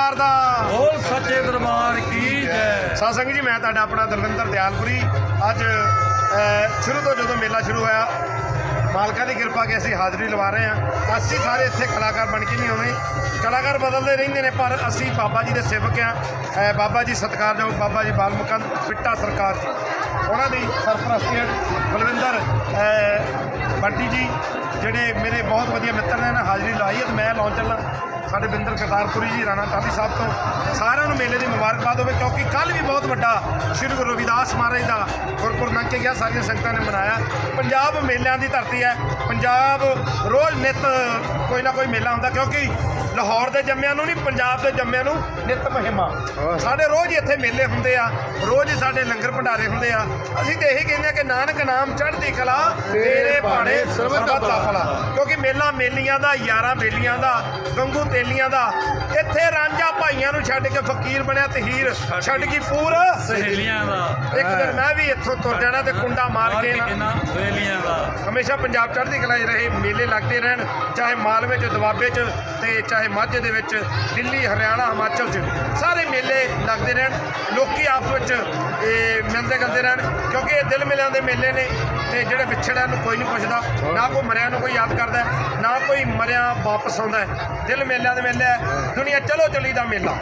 ਸਰਕਾਰ ਦਾ। ਬੋਲ ਸੱਚੇ ਦਰਬਾਰ ਕੀ ਜੈ। ਸਾਧ ਸੰਗਤ ਜੀ ਮੈਂ ਤੁਹਾਡਾ ਆਪਣਾ ਦਲਵਿੰਦਰ ਦਿਆਲਪੁਰੀ। ਅੱਜ ਸ਼ੁਰੂ ਤੋਂ ਜਦੋਂ ਮੇਲਾ ਸ਼ੁਰੂ ਹੋਇਆ ਮਾਲਕਾਂ ਦੀ ਕਿਰਪਾ ਕਿ ਅਸੀਂ ਹਾਜ਼ਰੀ ਲਵਾ ਰਹੇ ਹਾਂ। ਅਸੀਂ ਸਾਰੇ ਇੱਥੇ ਕਲਾਕਾਰ ਬਣ ਕੇ ਨਹੀਂ ਆਉਣੇ। ਕਲਾਕਾਰ ਬਦਲਦੇ ਰਹਿੰਦੇ ਨੇ ਪਰ ਅਸੀਂ ਬਾਬਾ ਜੀ ਦੇ ਸੇਵਕ ਆ ਬਾਬਾ ਜੀ ਸਤਿਕਾਰਯੋਗ ਬਾਬਾ ਜੀ ਬਾਲਮੁਕੰਦ ਪਿੱਟਾ ਸਰਕਾਰ ਜੀ। ਉਹਨਾਂ ਦੀ ਸਰਪ੍ਰਸਤੀ ਬਲਵਿੰਦਰ ਬੰਟੀ ਜੀ ਜਿਹੜੇ ਮੇਰੇ ਬਹੁਤ ਵਧੀਆ ਮਿੱਤਰ ਨੇ ਇਹਨਾਂ ਹਾਜ਼ਰੀ ਲਾਈ ਤੇ ਮੈਂ ਲਾਉਣ ਚੱਲਾਂ ਸਾਡੇ ਬਿੰਦਰ ਕਰਤਾਰਪੁਰੀ ਜੀ, ਰਾਣਾ ਟਾਹਲੀ ਸਾਹਿਬ ਤੋਂ ਸਾਰਿਆਂ ਨੂੰ ਮੇਲੇ ਦੀ ਮੁਬਾਰਕਬਾਦ ਹੋਵੇ, ਕਿਉਂਕਿ ਕੱਲ ਵੀ ਬਹੁਤ ਵੱਡਾ ਸ੍ਰੀ ਗੁਰੂ ਰਵਿਦਾਸ ਮਹਾਰਾਜ ਦਾ ਗੁਰਪੁਰ ਨੰਕੇ ਗਿਆ, ਸਾਰੀਆਂ ਸੰਗਤਾਂ ਨੇ ਮਨਾਇਆ। ਪੰਜਾਬ ਮੇਲਿਆਂ ਦੀ ਧਰਤੀ ਹੈ। ਪੰਜਾਬ ਰੋਜ਼ ਨਿਤ ਕੋਈ ਨਾ ਕੋਈ ਮੇਲਾ ਹੁੰਦਾ, ਕਿਉਂਕਿ ਲਾਹੌਰ ਦੇ ਜੰਮਿਆਂ ਨੂੰ ਨਹੀਂ ਪੰਜਾਬ ਦੇ ਜੰਮਿਆਂ ਨੂੰ ਨਿਤ ਮਹਿਮਾ। ਸਾਡੇ ਰੋਜ਼ ਇੱਥੇ ਮੇਲੇ ਹੁੰਦੇ ਆ ਰੋਜ਼ ਸਾਡੇ ਲੰਗਰ ਭੰਡਾਰੇ ਹੁੰਦੇ ਆ। ਅਸੀਂ ਤੇ ਇਹੀ ਕਹਿੰਦੇ ਆ ਕਿ ਨਾਨਕ ਨਾਮ ਚੜ੍ਹਦੀ ਕਲਾ ਤੇਰੇ ਭਾਣੇ ਸਰਬਤ ਦਾ ਕਿਉਂਕਿ ਮੇਲਾ ਮੇਲੀਆਂ ਦਾ ਯਾਰਾਂ ਬੇਲੀਆਂ ਦਾ ਗੰਗੂ ਤੇਲੀਆਂ ਦਾ ਇੱਥੇ ਰਾਂਝਾ ਭਾਈਆਂ ਨੂੰ ਛੱਡ ਕੇ ਫਕੀਰ ਬਣਿਆ ਤੇ ਹੀਰ ਛੱਡ ਗਈ ਪੂਰ। ਸਹੇਲੀਆਂ ਦਾ। ਇੱਕ ਦਿਨ ਮੈਂ ਵੀ ਇੱਥੋਂ ਤੁਰ ਜਾਣਾ ਤੇ ਕੁੰਡਾ ਮਾਰ ਕੇ ਨਾ। ਸਹੇਲੀਆਂ ਦਾ। ਹਮੇਸ਼ਾ ਪੰਜਾਬ ਚੜ੍ਹਦੀ ਕਲਾ ਰਹੇ ਮੇਲੇ ਲੱਗਦੇ ਰਹਿਣ ਚਾਹੇ ਮਾਲਵੇ 'ਚ ਦੁਆਬੇ 'ਚ ਤੇ ਚਾਹੇ ਮਾਝੇ ਦੇ ਵਿੱਚ ਦਿੱਲੀ, ਹਰਿਆਣਾ, ਹਿਮਾਚਲ 'ਚ ਸਾਰੇ ਮੇਲੇ ਲੱਗਦੇ ਰਹਿਣ, ਲੋਕੀ ਆਪਸ ਵਿੱਚ, ਇਹ ਮਿਲਦੇ ਗਲਦੇ ਰਹਿਣ, ਕਿਉਂਕਿ ਇਹ ਦਿਲ ਮਿਲਿਆਂ ਦੇ ਮੇਲੇ ਨੇ ਤੇ ਜਿਹੜੇ ਵਿਛੜਿਆਂ ਨੂੰ ਕੋਈ ਨਹੀਂ ਪੁੱਛਦਾ, ਨਾ ਕੋਈ ਮਰਿਆ ਨੂੰ ਕੋਈ ਯਾਦ ਕਰਦਾ, ਨਾ ਕੋਈ ਮਰਿਆ ਵਾਪਸ ਆਉਂਦਾ। ਦਿਲ ਮੇਲਿਆਂ ਦੇ ਮੇਲੇ ਹੈ ਦੁਨੀਆ ਚਲੋ ਚਲੀ ਦਾ ਮੇਲਾ।